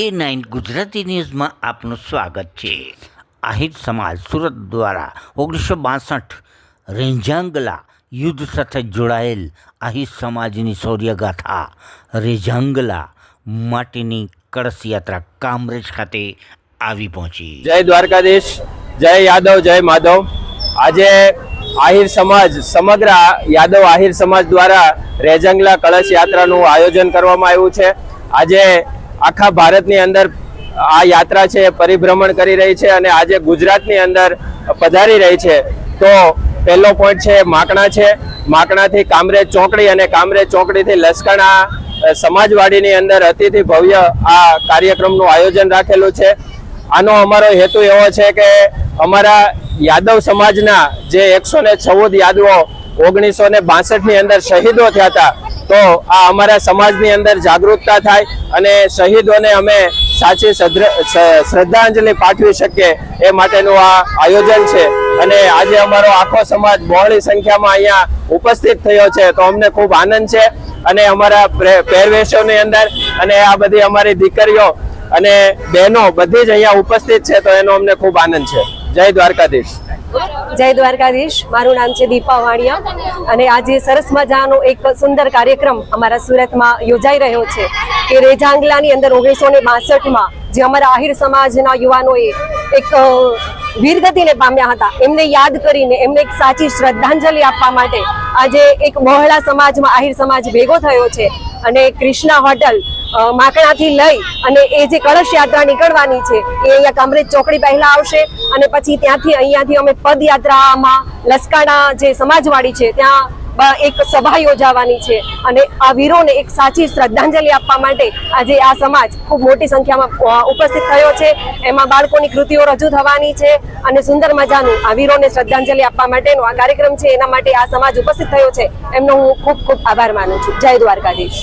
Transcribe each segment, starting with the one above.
એ nine Gujarati ન્યૂઝમાં આપનું સ્વાગત છે. આહિર સમાજ સુરત દ્વારા ઓગણીસો બાસઠ રેંજાંગલા યુદ્ધ સાથે જોડાયેલ આહિર સમાજની શૌર્યગાથા રેંજાંગલા માટેની કળશ યાત્રા કામરેજ ખાતે આવી પહોંચી. જય દ્વારકાધીશ, જય યાદવ, જય માધવ. આજે આહિર સમાજ, સમગ્ર યાદવ આહિર સમાજ દ્વારા રેજંગલા કળશ યાત્રાનું આયોજન કરવામાં આવ્યું છે. આજે આખા ભારતની અંદર આ યાત્રા છે, પરિભ્રમણ કરી રહી છે અને આજે ગુજરાતની અંદર પધારી રહી છે. તો પહેલો પોઈન્ટ છે, માકણા છે. માકણાથી કામરેજ ચોકડી અને કામરેજ ચોકડીથી લસકાણા સમાજવાડીની અંદર અતિથિ ભવ્ય આ કાર્યક્રમનું આયોજન રાખેલું છે. આનો અમારો હેતુ એવો છે કે અમારા યાદવ સમાજના જે એકસો ને યાદવો ઓગણીસો ની અંદર શહીદો થયા હતા તો આ અમારા સમાજની અંદર જાગૃતતા થાય અને શહીદોને અમે સાચી શ્રદ્ધાંજલિ પાઠવી શકીએ એ માટેનું આ આયોજન છે. અને આજે અમારો આખો સમાજ બહોળી સંખ્યામાં અહીંયા ઉપસ્થિત થયો છે. તો અમને ખૂબ આનંદ છે. અને અમારા પહેરવેશોની અંદર અને આ બધી અમારી દીકરીઓ અને બહેનો બધી જ અહીંયા ઉપસ્થિત છે. તો એનો અમને ખૂબ આનંદ છે. જય દ્વારકાધીશ. જય દ્વારકાધીશ. મારું નામ છે દીપા વાણિયા અને આજે સરસ મજાનો એક સુંદર કાર્યક્રમ અમારા સુરતમાં યોજાઈ રહ્યો છે કે રેજાંગલાની અંદર ઓગણીસો ને બાસઠમાં જે અમારા આહિર સમાજના યુવાનોએ એક વીરગતિને પામ્યા હતા. એમને યાદ કરીને એમને એક સાચી શ્રદ્ધાંજલિ આપવા માટે આજે એક બહોળા સમાજમાં આહિર સમાજ ભેગો થયો છે અને કૃષ્ણા હોટલ માકણાથી લઈ અને એ જે કળશ યાત્રા નીકળવાની છે, એ અહીંયા કામરેજ ચોકડી પહેલા આવશે અને પછી ત્યાંથી અહીંયાથી અમે પદયાત્રામાં લસકાણા જે સમાજવાડી છે, ત્યાં એક સભા યોજાવાની છે. અને આ વીરોને એક સાચી શ્રદ્ધાંજલિ આપવા માટે આજે આ સમાજ ખૂબ મોટી સંખ્યામાં ઉપસ્થિત થયો છે. એમાં બાળકોની કૃતિઓ રજૂ થવાની છે અને સુંદર મજાનું આ વીરોને શ્રદ્ધાંજલિ આપવા માટેનો આ કાર્યક્રમ છે, એના માટે આ સમાજ ઉપસ્થિત થયો છે. એમનો હું ખૂબ ખૂબ આભાર માનું છું. જય દ્વારકાધીશ.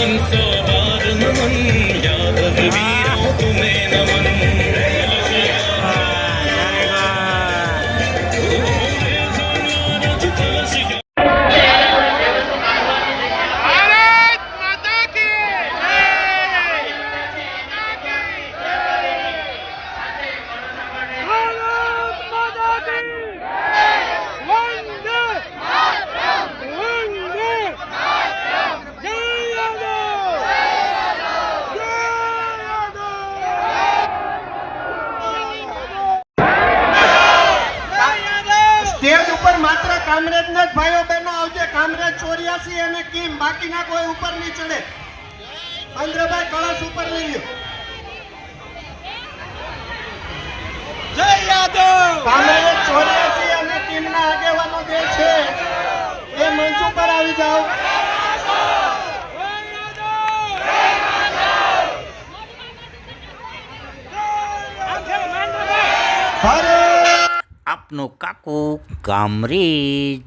மனம் சோபாது மனம் કલાસી અને કિમ બાકીના કોઈ ઉપર નહીં ચડે. ચંદ્રભાઈ કળશ ઉપર લઈ લ્યો. જય યાદવ! કામરે ચોર્યાસી અને ટીમના આગેવાનો જે છે એ મંચ ઉપર આવી જાઓ. આપનો કાકો કામરેજ